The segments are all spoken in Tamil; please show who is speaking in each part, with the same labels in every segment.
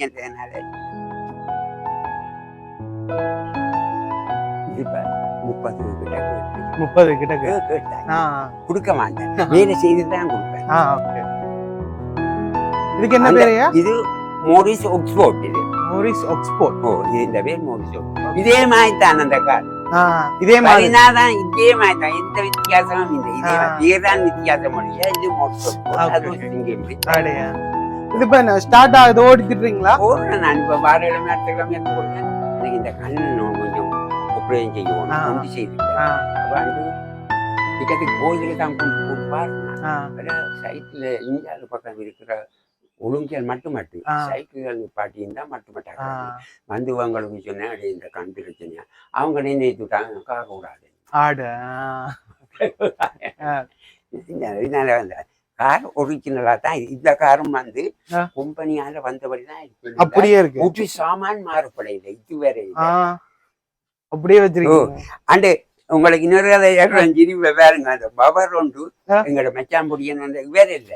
Speaker 1: என்றதுனால இப்ப முப்பது கிட்ட
Speaker 2: முப்பது கிட்ட
Speaker 1: கேட்டேன்
Speaker 2: ஆ.
Speaker 1: கொடுக்க மாட்டேன். வேலை செய்து தான் கொடுப்பேன்.
Speaker 2: ஆ ஓகே. இதுக்கு என்ன பேரையா
Speaker 1: இது மோரிஸ் ஆக்ஸ்போர்ட் இது.
Speaker 2: Morris Oxford.
Speaker 1: ஓ இந்த பேர் மோரிஸ். இதே மாதிரி தான் அந்த கார்.
Speaker 2: ஆ இதே மாதிரி.
Speaker 1: பதினாதான் இதே மாதிரி தான் எந்த வித்தியாசமும் இல்லை. இதே தான் வித்தியாசம். இது மோரிஸ் அது
Speaker 2: இது இப்ப ஸ்டார்ட் ஆகுது? ஓடிட்டுறீங்களா
Speaker 1: போடுறேன் நான் இப்ப வார கிழமை அடுத்த கிழமை எடுத்து கொடுத்தேன். எனக்கு இந்த கண்ணு கொஞ்சம் ஒப்படையும் செய்யணும்.
Speaker 2: ஆ.
Speaker 1: கொண்டு செய்து
Speaker 2: ஆ.
Speaker 1: அப்ப வந்து டிக்கெட்டுக்கு கோயிலுக்கு தான் கொண்டு கொடுப்பார் சைக்கிள் இந்தியாவில் பக்கம் இருக்கிற ஒழுங்கியல் மட்டும் மட்டும்
Speaker 2: ஆ.
Speaker 1: சைக்கிள்கள் நிப்பாட்டியும் தான் மட்டும்
Speaker 2: ஆ.
Speaker 1: மாட்டாங்க வந்து அவங்களுக்கு சொன்னேன் அடே இந்த கண் பிரச்சனையா? அவங்க நினைத்துட்டாங்க கார கூடாது
Speaker 2: ஆடு
Speaker 1: இதனால வந்து கார் ஒரிஜினலா தான். இந்த காரும் வந்து. கம்பெனியால வந்தபடி தான் இருக்கு.
Speaker 2: அப்படியே இருக்கு
Speaker 1: முற்று சாமான் மாறுபடையில இதுவரை
Speaker 2: அப்படியே வச்சிருக்கீங்க
Speaker 1: அண்டு உங்களுக்கு இன்னொரு கதை பாருங்க அந்த பவர் ஒன்று. எங்களோட மச்சான் பொடியன் வந்து வேற இல்ல.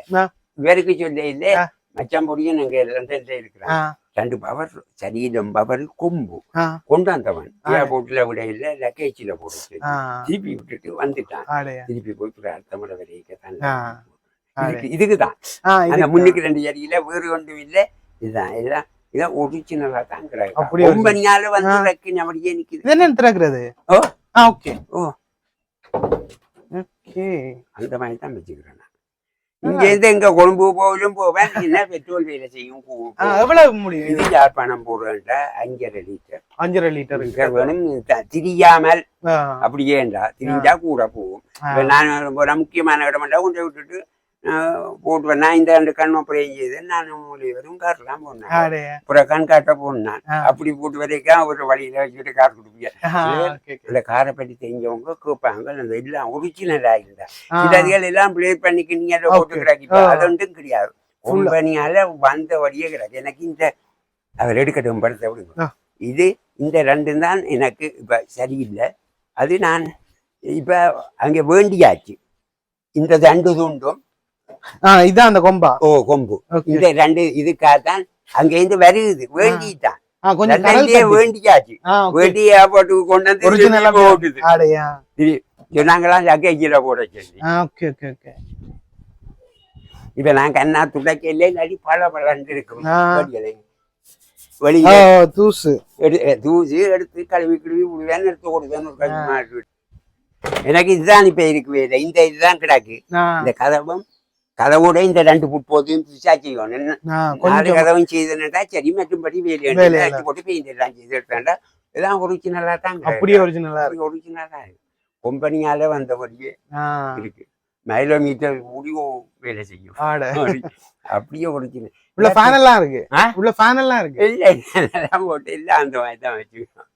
Speaker 1: இவருக்கு சொல்ல இல்ல
Speaker 2: ஆ.
Speaker 1: மச்சான் பொடியன் அங்க லண்டன்ல இருக்கிறான் ரெண்டு பவர் சரீரம் பவர் கொம்பு
Speaker 2: ஆ
Speaker 1: கொண்டு வந்தவன்
Speaker 2: ஆ.
Speaker 1: ஏர்போர்ட்ல விட இல்ல லக்கேஜ்ல போட்டு திருப்பி விட்டுட்டு வந்துட்டான் திருப்பி போய் பிரார்த்தமட வரைக்கும். இதுக்கு இதுக்குதான் அந்த
Speaker 2: இது
Speaker 1: முன்னுக்கு ரெண்டு அடியில வேறு ஒன்றும் இல்ல. இதுதான் எல்லாம் இதான் ஒரிஜினலா தான்
Speaker 2: அப்படி ஒரு-
Speaker 1: கம்பெனியால வந்து
Speaker 2: ஆ.
Speaker 1: ரெக்கு நம்மடியே நிக்குது.
Speaker 2: என்ன திறக்கிறது?
Speaker 1: ஓ.
Speaker 2: ஆ ஓகே.
Speaker 1: ஓ.
Speaker 2: ஓகே.
Speaker 1: அந்த மாதிரி தான் வச்சுக்கிறேன் நான். இங்க இருந்து எங்க கொழும்பு போகலும் போவேன். என்ன பெட்ரோல் வேலை செய்யும்?
Speaker 2: எவ்வளவு முடியும்
Speaker 1: இது யாழ்ப்பாணம் போடுறேன்டா அஞ்சரை லிட்டர்.
Speaker 2: அஞ்சரை லிட்டர்
Speaker 1: வேணும் திரியாமல்.
Speaker 2: ஆ.
Speaker 1: அப்படியேண்டா திரிஞ்சா கூட போகும். நான் போற முக்கியமான இடமெல்லாம் கொண்டு விட்டுட்டு போட்டுவேன் நான் இந்த ரெண்டு கண் அப்புறம் செய்து நான் வரும் கார்லாம் போனேன் அப்புறம் கண் காட்ட போனான். அப்படி போட்டு வரைக்கும் ஒரு வழியில வச்சுட்டு கார் கொடுப்பீங்க. இந்த காரை பற்றி தெரிஞ்சவங்க கேட்பாங்க. அந்த எல்லாம் ஒரிஜினலா இருந்தா
Speaker 2: ஆ,
Speaker 1: சிலதுகள் எல்லாம் பிளே பண்ணிக்கினீங்க அதை போட்டு. கிடக்கிட்டு. அது ஒன்றும் கிடையாது. கம்பெனியால வந்த வழியே கிடக்கு எனக்கு இந்த அவர் எடுக்கட்டும் படத்தை. விடுங்க இது இந்த ரெண்டும் தான் எனக்கு இப்ப சரியில்லை. அது நான் இப்ப அங்க வேண்டியாச்சு. இந்த ரெண்டு துண்டும்
Speaker 2: இதான் அந்த கொம்பா.
Speaker 1: ஓ கொம்பு. இந்த ரெண்டு இதுக்காகத்தான் அங்க இருந்து வருது வேண்டிட்டான்.
Speaker 2: கொஞ்சம்.
Speaker 1: வேண்டியாச்சு. வேண்டி ஏர்போர்ட்டுக்கு கொண்டு வந்து திருப்பி போட்டுது.
Speaker 2: ஆடையா
Speaker 1: சொன்னாங்களாம் லக்கேஜில் போட சொல்லி.
Speaker 2: ஓகே ஓகே ஓகே
Speaker 1: இப்ப நான் கண்ணா துடைக்கல பல பலன்னு இருக்கும். வெளியே
Speaker 2: தூசு.
Speaker 1: தூசி எடுத்து கழுவி கழுவி விடுவேன் எடுத்து கொடுவேன் ஒரு இருக்கு எனக்கு இதுதான் இப்ப இருக்குவே இல்லை இந்த இதுதான் கிடக்கு. இந்த கதவும் கதவோட இந்த ரெண்டு புட்போதையும் பிசா செய்யணும். நாலு கதவும் செய்தனட்டா சரி மற்றும்படி. வேலையை போட்டு செய்து எடுத்தாண்டா இதெல்லாம் ஒரிஜினலா தான்
Speaker 2: அப்படியே ஒரிஜினலா இருக்கு.
Speaker 1: ஒரிஜினலா இருக்கு. கம்பெனியால வந்தபடியே இருக்கு. மைலோமீட்டர் முடிவோ வேலை செய்யும். அப்படியே ஒரிஜினல்
Speaker 2: உள்ள ஃபேன் எல்லாம் இருக்கு? உள்ள ஃபேன் எல்லாம் இருக்கு.
Speaker 1: இல்ல இதெல்லாம் போட்டு இல்ல அந்த மாதிரி தான் வச்சுக்கணும்.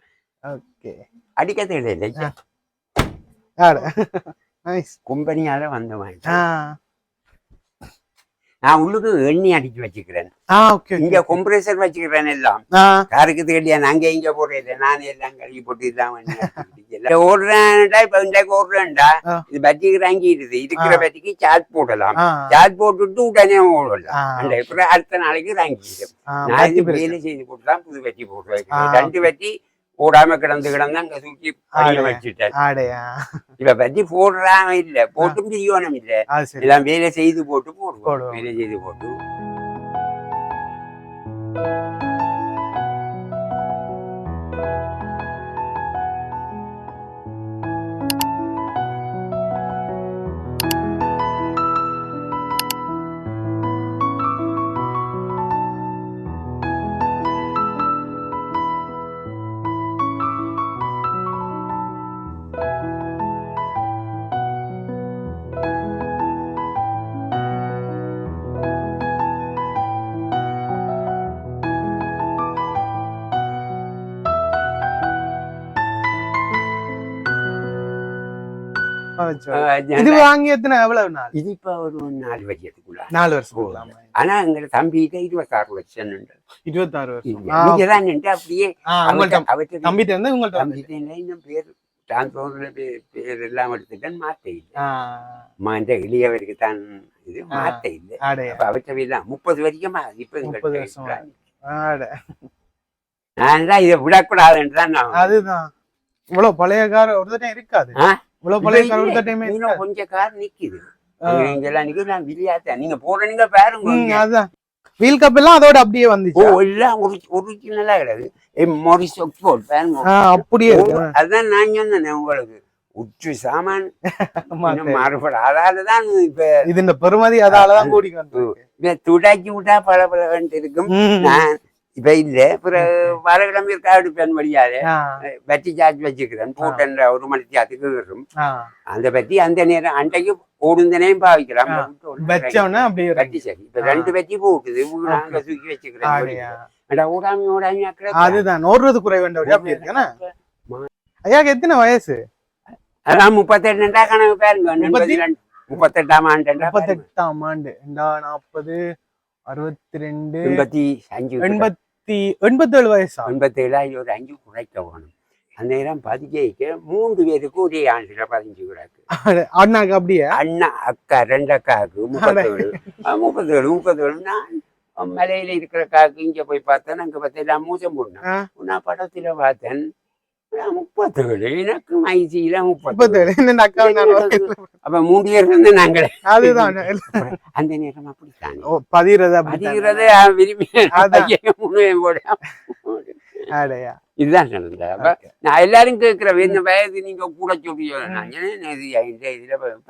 Speaker 2: ஓகே.
Speaker 1: அடிக்க தேவையில்லை
Speaker 2: ஆடை. நைஸ்
Speaker 1: கம்பெனியால வந்த மாதிரி. நான் உள்ளுக்கு எண்ணி அடிச்சு வச்சுக்கிறேன். இங்க கொம்ப்ரேசர் வச்சுக்கிறேன் எல்லாம். காருக்கு தேடியா நாங்க இங்க போடுறது நான் எல்லாம் கழுவி போட்டு வச்சுக்கிட்டு. ஓடுறேன்டா இப்ப இன்றைக்கு ஓடுறேன்டா. இது பட்டிக்கு இறங்கிடுது இருக்கிற
Speaker 2: ஆ.
Speaker 1: பட்டிக்கு சார்ஜ் போடலாம். சார்ஜ் போட்டுட்டு உடனே ஓடலாம். அடுத்த நாளைக்கு இறங்கிடும்
Speaker 2: ஆ,
Speaker 1: நான்
Speaker 2: பத்தி
Speaker 1: இது. வேலை செய்து போட்டு தான் புது வெட்டி போட்டு. வைக்கிறேன் ரெண்டு வெட்டி போடாம கிடந்து கிடந்து அங்க தூக்கி. வச்சுட்டேன். இப்ப பத்தி போடுறாம இல்ல போட்டும் பிரியோனம் இல்ல. எல்லாம் வேலை செய்து போட்டு போடுவோம். வேலை செய்து போட்டு.
Speaker 2: இது வாங்கி எத்தனை எவ்வளவு நாள்
Speaker 1: இது இப்ப ஒரு நாலு வருஷத்துக்குள்ள
Speaker 2: நாலு வருஷம்?
Speaker 1: ஆனா எங்க தம்பிகிட்ட இருபத்தாறு வருஷம் நின்று.
Speaker 2: இருபத்தாறு வருஷம் ஆ,
Speaker 1: இங்கதான் நின்று அப்படியே அவர்ட்ட
Speaker 2: தம்பிட்ட இருந்து உங்கள்ட்ட
Speaker 1: இல்லை, இன்னும் பேர் டிரான்ஸ்போர்ட்ல பேர் எல்லாம் எடுத்துட்டேன் மாத்த இல்லை மந்த இளையவருக்கு தான் இது மாத்த இல்லை அப்ப அவற்றை தான் முப்பது வரைக்கும் இப்ப. நான் தான் இதை விடக்கூடாதுன்னு தான்
Speaker 2: அதுதான் இவ்வளவு பழைய கார் ஒரு இருக்காது? இவ்வளவு பழைய கார். தட்டையுமே
Speaker 1: கொஞ்சம் நிக்குது இங்கெல்லாம் நிக்குது நான் விளையாட்டேன் நீங்க போறீங்க பாருங்க
Speaker 2: ம்,
Speaker 1: இங்க.
Speaker 2: அதான். வீல் கப் எல்லாம் அதோட அப்படியே
Speaker 1: ஓ
Speaker 2: வந்துச்சு?
Speaker 1: எல்லாம் ஒரிஜினலா கிடையாது மொரிஸ் ஒக்ஸ்போர்ட் பாருங்க
Speaker 2: அப்படியே
Speaker 1: ஓ, அதான் நான் சொன்னேன் உங்களுக்கு. உற்று சாமான். மறுபடியும் அதாலதான் இப்ப
Speaker 2: இது இந்த பெருமதி அதாலதான் கூடி.
Speaker 1: இப்ப துடாக்கி விட்டா பல பல இருக்கும். நான் இப்ப இல்ல பிறகு வரகிழமை இருக்கா எடுப்பேன் வழியாலே
Speaker 2: ஆ,
Speaker 1: பத்தி சார்ஜ் வச்சுக்கிறேன் போட்டேன் ஒரு மணி சாத்துக்கு வரும். அந்த பத்தி அந்த நேரம் அன்றைக்கு ஓடுந்தனையும் பாவிக்கலாம். பத்தி சரி. இப்ப. ரெண்டு பத்தி போட்டுது நாங்க தூக்கி வச்சுக்கிறேன் ஓடாம ஓடாம.
Speaker 2: அதுதான். ஓடுறது குறைவேண்ட அப்படி இருக்கு. என்ன? ஐயாக்கு எத்தனை வயசு?
Speaker 1: அதான் முப்பத்தெட்டுண்டா கணக்கு பாருங்க. முப்பத்தெட்டாம் பாருங்க.
Speaker 2: முப்பத்தெட்டாம் ஆண்டு. நாற்பது அறுபத்தி ரெண்டு
Speaker 1: எண்பத்தி அஞ்சு.
Speaker 2: எண்பத்தி எண்பத்தேழு வயசா?
Speaker 1: எண்பத்தேழு அது ஒரு அஞ்சு குறைக்க வேணும். அந்த நேரம் பதிக்கைக்கு மூன்று பேருக்கு ஒரே ஆண்டுல பதிஞ்சு கிடக்கு
Speaker 2: அண்ணாக்கு அப்படியே?
Speaker 1: அண்ணா அக்கா ரெண்டு அக்காவுக்கு முப்பத்தேழு முப்பத்தேழு முப்பத்தேழு நான் மலையில இருக்கிற காக்கு இங்க போய் பார்த்தேன் அங்க பார்த்தேன் மூச்சம் போடணும். நான் படத்துல பார்த்தேன். நான் முப்பத்தேழு எனக்கு மைசியில முப்பத்தேழு.
Speaker 2: இந்த
Speaker 1: அப்ப மூன்று இருந்து நாங்கள்.
Speaker 2: அதுதான்
Speaker 1: அந்த நேரம் அப்படித்தான்.
Speaker 2: ஓ, பதிகிறது அப்படி
Speaker 1: அதிகிறத விரும்பி
Speaker 2: ஆடையா
Speaker 1: இதுதான் நடந்தது. அப்ப நான் எல்லாரும் கேட்கிறேன் என்ன வயது நீங்க கூட சொல்றீங்க.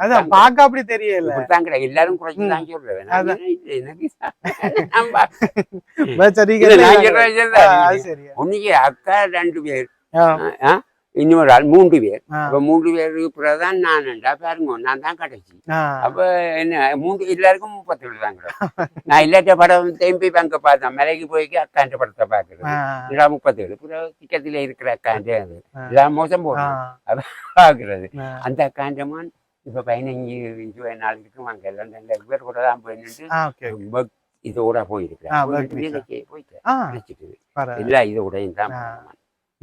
Speaker 1: இந்த
Speaker 2: அப்படி தெரியல.
Speaker 1: எல்லாரும் குறைச்சு தான் சொல்றேன். எனக்கு அக்கா ரெண்டு பேர்.
Speaker 2: ஆ,
Speaker 1: இன்னொரு ஆள் மூன்று பேர். அப்ப மூன்று பேருக்கு பிறகுதான் நான்டா பாருங்க நான் தான் கடைசி. அப்ப என்ன மூன்று எல்லாருக்கும் முப்பத்தேழு தான் கிடக்கும். நான் இல்லாட்ட படம் திரும்பி அங்க பார்த்தேன் மலைக்கு போய் அக்காண்ட படத்தை பாக்குறது
Speaker 2: ஆ,
Speaker 1: இதா முப்பத்தேழு பிறகு திக்கத்துல இருக்கிற அக்காண்ட அது. இதான் மோசம் போகும் பாக்குறது
Speaker 2: ஆ.
Speaker 1: அந்த அக்காண்டமான் இப்ப பதினஞ்சு இருபது நாள் இருக்கும். அங்க எல்லாம் நல்ல பேர் கூட தான் போய் நின்று இதோட போயிருக்கிறேன் போயிட்டு இதோடையும் தான்.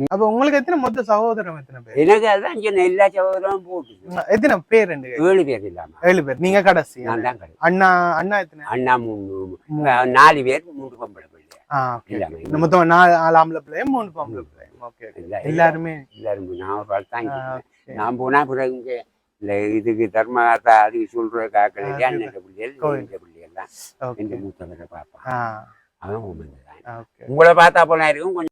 Speaker 2: அப்ப உங்களுக்கு எத்தனை மொத்த சகோதரம் எத்தனை பேர்?
Speaker 1: எனக்கு அதான் சொன்ன எல்லா சகோதரமும் போட்டு
Speaker 2: எத்தனை பேர் ரெண்டு பேர்?
Speaker 1: ஏழு பேர் இல்லாம.
Speaker 2: ஏழு பேர். நீங்க கடைசி
Speaker 1: நான் தான் கிடையாது
Speaker 2: அண்ணா அண்ணா எத்தனை?
Speaker 1: அண்ணா மூணு. நாலு பேர் மூணு பொம்பளை பிள்ளை.
Speaker 2: மொத்தம் நாலு நாலு ஆம்பளை பிள்ளையும் மூணு பொம்பளை பிள்ளையும். ஓகே
Speaker 1: எல்லா-
Speaker 2: எல்லாருமே?
Speaker 1: எல்லாரும் நான் தான். நான் போனா பிறகு இங்க இந்த இதுக்கு தர்மகாத்தா அதுக்கு சொல்ற காக்கள் அந்த பிள்ளைகள்
Speaker 2: கோவில்.
Speaker 1: இந்த பிள்ளைகள் தான்
Speaker 2: Okay.
Speaker 1: எந்த மூத்தவரை பார்ப்பான். அவன். உங்களை பார்த்தா போல இருக்கும் கொஞ்சம்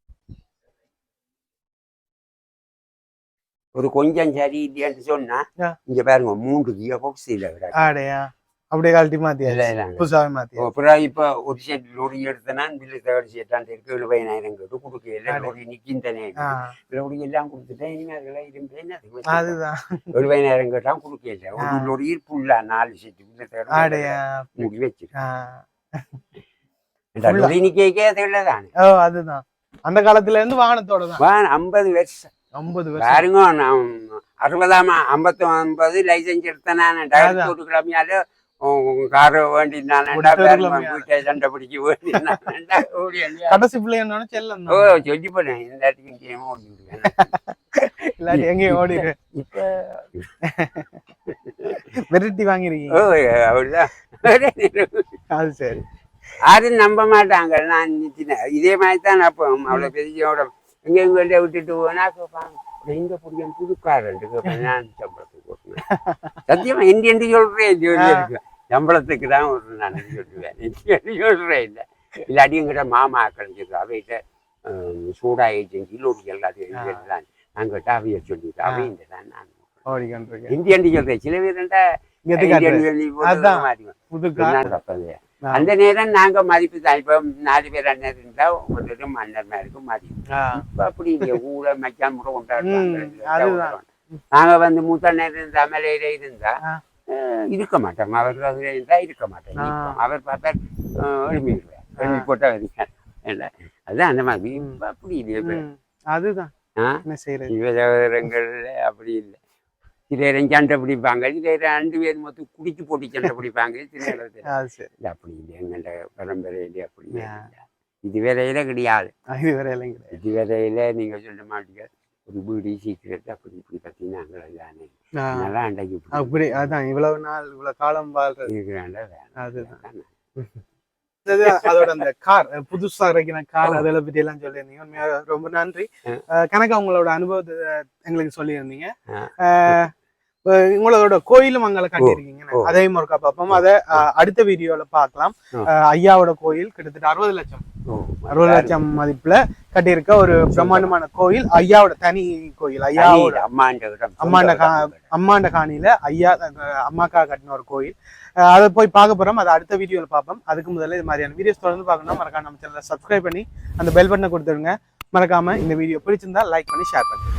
Speaker 1: ஒரு கொஞ்சம் சரி இல்லையான்னு சொன்னா. இங்க பாருங்க மூன்று கியர் பாக்ஸ் இல்ல
Speaker 2: ஆடையா? அப்படியே கழட்டி மாத்தியா புதுசாவே மாத்தியா
Speaker 1: அப்புறம் இப்ப ஒரு செட் லொரி எடுத்தனா பில்லு தேர்ட் செட்டான் இருக்கு எழுபதாயிரம் கேட்டு கொடுக்கல
Speaker 2: அடே.
Speaker 1: லொரி நிக்கின்றனே
Speaker 2: ஆ,
Speaker 1: லொரி எல்லாம் கொடுத்துட்டேன் இனிமே அதெல்லாம் இருந்து என்ன
Speaker 2: அதுதான்.
Speaker 1: எழுபதாயிரம் கேட்டா கொடுக்கல ஒரு
Speaker 2: ஆ.
Speaker 1: லொரியில் புல்லா நாலு செட்டு பில்லு
Speaker 2: ஆடையா?
Speaker 1: தேர்ட் முடி வச்சு. லொரி
Speaker 2: ஓ அதுதான். அந்த காலத்துல இருந்து வாகனத்தோட தான்.
Speaker 1: ஐம்பது வருஷம்.
Speaker 2: ஐம்பது வருஷம்.
Speaker 1: பாருங்க நான் அறுபதாம் ஐம்பத்தி ஒன்பது லைசன்ஸ் எடுத்தேன் நான். டயர் போட்டு கிளம்பியால காரை
Speaker 2: கிளம்பியா.
Speaker 1: வீட்டை சண்டை பிடிச்சி ஓடி
Speaker 2: செல்லம்
Speaker 1: ஓ சொல்லி போனேன் இந்த இடத்துக்கு கேம் ஓடி விடுவேன்
Speaker 2: இல்லாட்டி எங்கேயும் ஓடி
Speaker 1: இப்ப
Speaker 2: வெரைட்டி
Speaker 1: ஓ
Speaker 2: வாங்கிருக்கீங்க
Speaker 1: அவ்வளவுதான்
Speaker 2: அது சரி.
Speaker 1: யாரும் நம்ப மாட்டாங்க நான் இதே மாதிரி தான் அப்போ அவ்வளோ பெரிய எங்க எங்கள்கிட்ட விட்டுட்டு போனா கேட்பாங்க எங்க பிடிக்கும் புதுக்காரன் கேட்பேன் நான் சம்பளத்துக்கு ஓட்டுனேன் சத்தியமா எந்த எந்த சொல்றேன் இருக்கு சம்பளத்துக்கு தான் ஒரு நான் சொல்லுவேன். சொல்றேன் இல்லை. இல்லாட்டி எங்கிட்ட மாமா கழிச்சிருக்கு அவைகிட்ட சூடா ஏஜென்சி லோடி எல்லாத்தையும் தான் நான் கேட்டா அவைய சொல்லிட்டு அவையிட்ட தான் நான் இந்தியன் சொல்றேன். சில பேர்
Speaker 2: எது
Speaker 1: அந்த நேரம் நாங்க மதிப்பு தான் இப்ப நாலு பேர் அண்ணன் இருந்தா ஒருத்தரும் அண்ணன் மேருக்கும் மதிப்பு. இப்ப அப்படி இல்லையா ஊழ மச்சான் முறை
Speaker 2: அதுதான்.
Speaker 1: நாங்க வந்து மூத்த அண்ணன் இருந்தா மலையில இருந்தா இருக்க மாட்டோம். அவர் அதுல இருந்தா இருக்க மாட்டோம். அவர் பார்த்தா எழுப்பிடுவேன் எழுப்பி போட்டா இல்ல. அதான் அந்த மாதிரி. அப்படி இல்லையா.
Speaker 2: அதுதான்.
Speaker 1: விவசாயங்கள்ல அப்படி இல்லை. சிலரும் சண்டை பிடிப்பாங்க சிலர் ரெண்டு பேர் மொத்தம் குடிச்சு போட்டு சண்டை பிடிப்பாங்க இல்ல அப்படி இல்லை எங்கள்ட பரம்பரையில அப்படி. இது வேலையில கிடையாது.
Speaker 2: இது வேற எல்லாம் கிடையாது.
Speaker 1: இது வேலையில நீங்க சொல்ல மாட்டீங்க ஒரு வீடு சீக்கிரத்தை அப்படி இப்படி தானே
Speaker 2: ஆ,
Speaker 1: நல்லா இப்படி
Speaker 2: அப்படி அதான் இவ்வளவு நாள் இவ்வளவு காலம்
Speaker 1: வேலை
Speaker 2: அதுதான். அதோட அந்த கார் புதுசா இருக்கிற கார் அதெல்லாம் பத்தி எல்லாம் சொல்லியிருந்தீங்க. உண்மையா ரொம்ப நன்றி. கணக்கா உங்களோட அனுபவத்தை எங்களுக்கு சொல்லியிருந்தீங்க. உங்களோட கோயிலும் அங்கே கட்டியிருக்கீங்க. அதையும் ஒருக்கா பார்ப்போம். அதை அடுத்த வீடியோல பார்க்கலாம். ஐயாவோட கோயில் கிட்டத்தட்ட அறுபது லட்சம். அறுபது லட்சம் மதிப்புல கட்டியிருக்க ஒரு பிரம்மாண்டமான கோயில் ஐயாவோட தனி கோயில். ஐயாவோட
Speaker 1: தனி அம்மாண்ட
Speaker 2: அம்மாண்ட காணியில ஐயா அம்மாக்கா கட்டின ஒரு கோயில். அதை போய் பார்க்க போறோம். அதை அடுத்த வீடியோல பார்ப்போம். அதுக்கு முதல்ல இது மாதிரியான வீடியோஸ் தொடர்ந்து பார்க்கணும் மறக்காம நம்ம சேனலை சப்ஸ்கிரைப் பண்ணி அந்த பெல் பட்டனை கொடுத்துருங்க மறக்காம இந்த வீடியோ பிடிச்சிருந்தா லைக் பண்ணி ஷேர் பண்ணுங்க